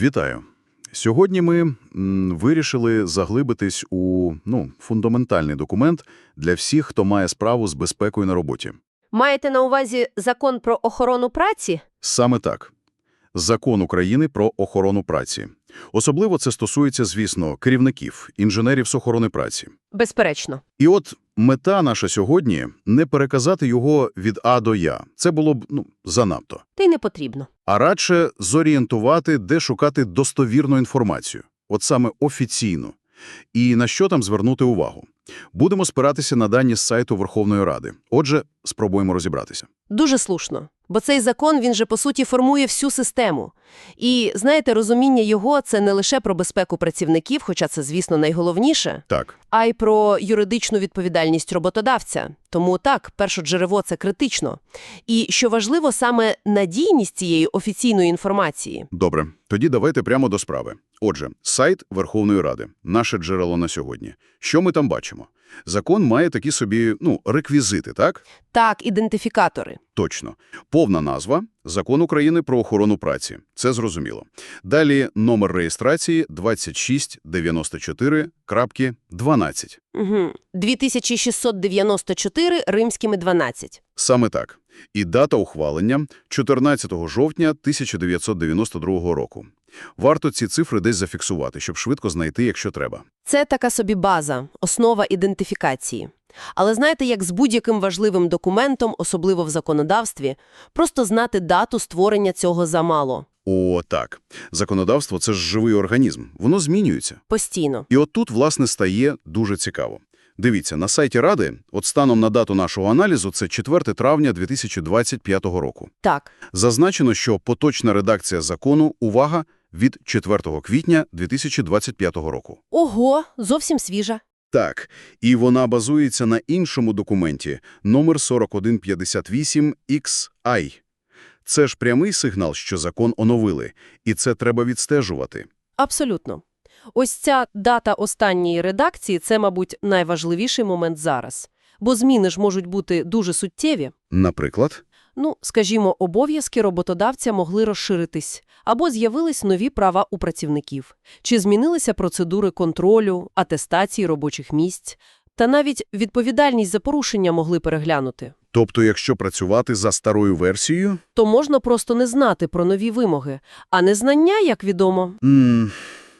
Вітаю! Сьогодні ми вирішили заглибитись у ну, фундаментальний документ для всіх, хто має справу з безпекою на роботі. Маєте на увазі закон про охорону праці? Саме так. Закон України про охорону праці. Особливо це стосується, звісно, керівників, інженерів з охорони праці. Безперечно. І от мета наша сьогодні – не переказати його від А до Я. Це було б ну, занадто. Та й не потрібно. а радше зорієнтувати, де шукати достовірну інформацію, от саме офіційну, і на що там звернути увагу. Будемо спиратися на дані з сайту Верховної Ради. Отже, спробуємо розібратися. Дуже слушно. Бо цей закон, він же, по суті, формує всю систему. І, знаєте, розуміння його – це не лише про безпеку працівників, хоча це, звісно, найголовніше, Так, а й про юридичну відповідальність роботодавця. Тому так, першоджерело – це критично. І, що важливо, саме надійність цієї офіційної інформації. добре. Тоді давайте прямо до справи. Отже, сайт Верховної Ради – наше джерело на сьогодні. Що ми там бачимо? Закон має такі собі, ну, реквізити, так? Так, ідентифікатори. Точно. Повна назва – Закон України про охорону праці. Це зрозуміло. Далі номер реєстрації 2694.12. Угу. 2694 римськими 12. Саме так. І дата ухвалення – 14 жовтня 1992 року. Варто ці цифри десь зафіксувати, щоб швидко знайти, якщо треба. Це така собі база, основа ідентифікації. Але знаєте, як з будь-яким важливим документом, особливо в законодавстві, просто знати дату створення цього замало. О, так. Законодавство – це ж живий організм. Воно змінюється. Постійно. І от тут, власне, стає дуже цікаво. Дивіться, на сайті Ради, от станом на дату нашого аналізу, це 4 травня 2025 року. Так. Зазначено, що поточна редакція закону, увага, від 4 квітня 2025 року. Ого, зовсім свіжа. Так, і вона базується на іншому документі, номер 4158XI. Це ж прямий сигнал, що закон оновили, і це треба відстежувати. Абсолютно. Ось ця дата останньої редакції – це, мабуть, найважливіший момент зараз. Бо зміни ж можуть бути дуже суттєві. Наприклад, Ну, скажімо, обов'язки роботодавця могли розширитись, або з'явились нові права у працівників, чи змінилися процедури контролю, атестації робочих місць, та навіть відповідальність за порушення могли переглянути. тобто якщо працювати за старою версією, То можна просто не знати про нові вимоги, а незнання, як відомо. м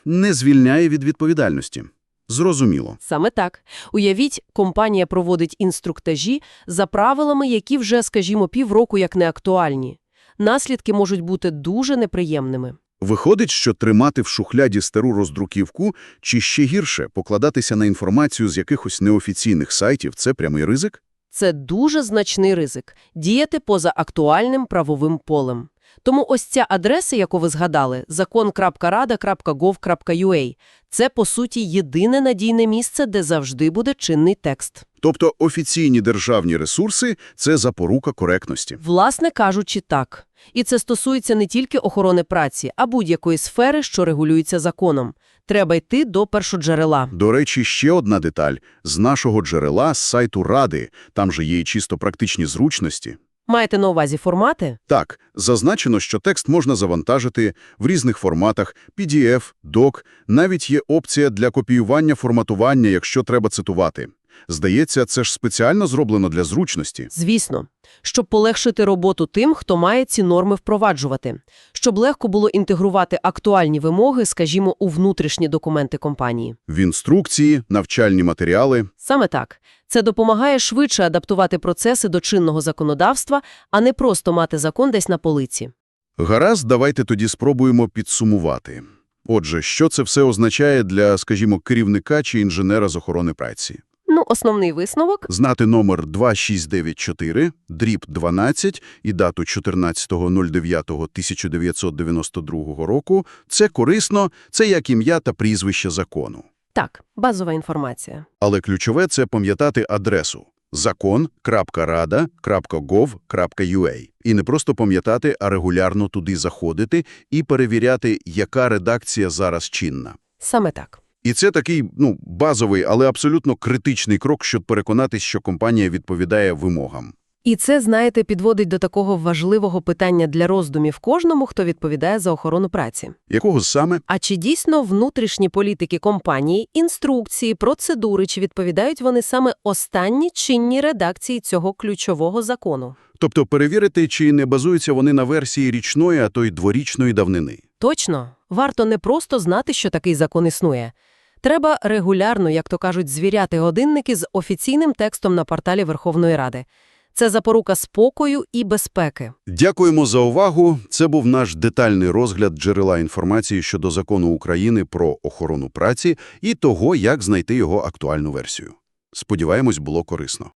не звільняє від відповідальності. Зрозуміло. Саме так. Уявіть, компанія проводить інструктажі за правилами, які вже, скажімо, півроку як не актуальні. Наслідки можуть бути дуже неприємними. Виходить, що тримати в шухляді стару роздруківку, чи ще гірше, покладатися на інформацію з якихось неофіційних сайтів – це прямий ризик? Це дуже значний ризик – діяти поза актуальним правовим полем. Тому ось ця адреса, яку ви згадали, закон.рада.gov.ua – це, по суті, єдине надійне місце, де завжди буде чинний текст. Тобто офіційні державні ресурси – це запорука коректності. Власне кажучи, так. І це стосується не тільки охорони праці, а будь-якої сфери, що регулюється законом. Треба йти до першоджерела. До речі, ще одна деталь. З нашого джерела, з сайту Ради, там же є і чисто практичні зручності. Маєте на увазі формати? Так, зазначено, що текст можна завантажити в різних форматах – PDF, DOC, навіть є опція для копіювання форматування, якщо треба цитувати. Здається, це ж спеціально зроблено для зручності. Звісно. Щоб полегшити роботу тим, хто має ці норми впроваджувати. Щоб легко було інтегрувати актуальні вимоги, скажімо, у внутрішні документи компанії. В інструкції, навчальні матеріали. Саме так. Це допомагає швидше адаптувати процеси до чинного законодавства, а не просто мати закон десь на полиці. Гаразд, давайте тоді спробуємо підсумувати. Отже, що це все означає для, скажімо, керівника чи інженера з охорони праці? Ну, основний висновок Знати номер 2694, дріб 12 і дату 14.09.1992 року – це корисно, це як ім'я та прізвище закону. так, базова інформація. Але ключове – це пам'ятати адресу закон.рада.gov.ua. І не просто пам'ятати, а регулярно туди заходити і перевіряти, яка редакція зараз чинна. Саме так. І це такий, ну, базовий, але абсолютно критичний крок, щоб переконатись, що компанія відповідає вимогам. І це, знаєте, підводить до такого важливого питання для роздумів кожному, хто відповідає за охорону праці. Якого саме? А чи дійсно внутрішні політики компанії, інструкції, процедури, чи відповідають вони саме останні чинні редакції цього ключового закону? Тобто перевірити, чи не базуються вони на версії річної, а то й дворічної давнини. Точно, варто не просто знати, що такий закон існує. Треба регулярно, як то кажуть, звіряти годинники з офіційним текстом на порталі Верховної Ради. Це запорука спокою і безпеки. Дякуємо за увагу. Це був наш детальний розгляд джерела інформації щодо закону України про охорону праці і того, як знайти його актуальну версію. Сподіваємось, було корисно.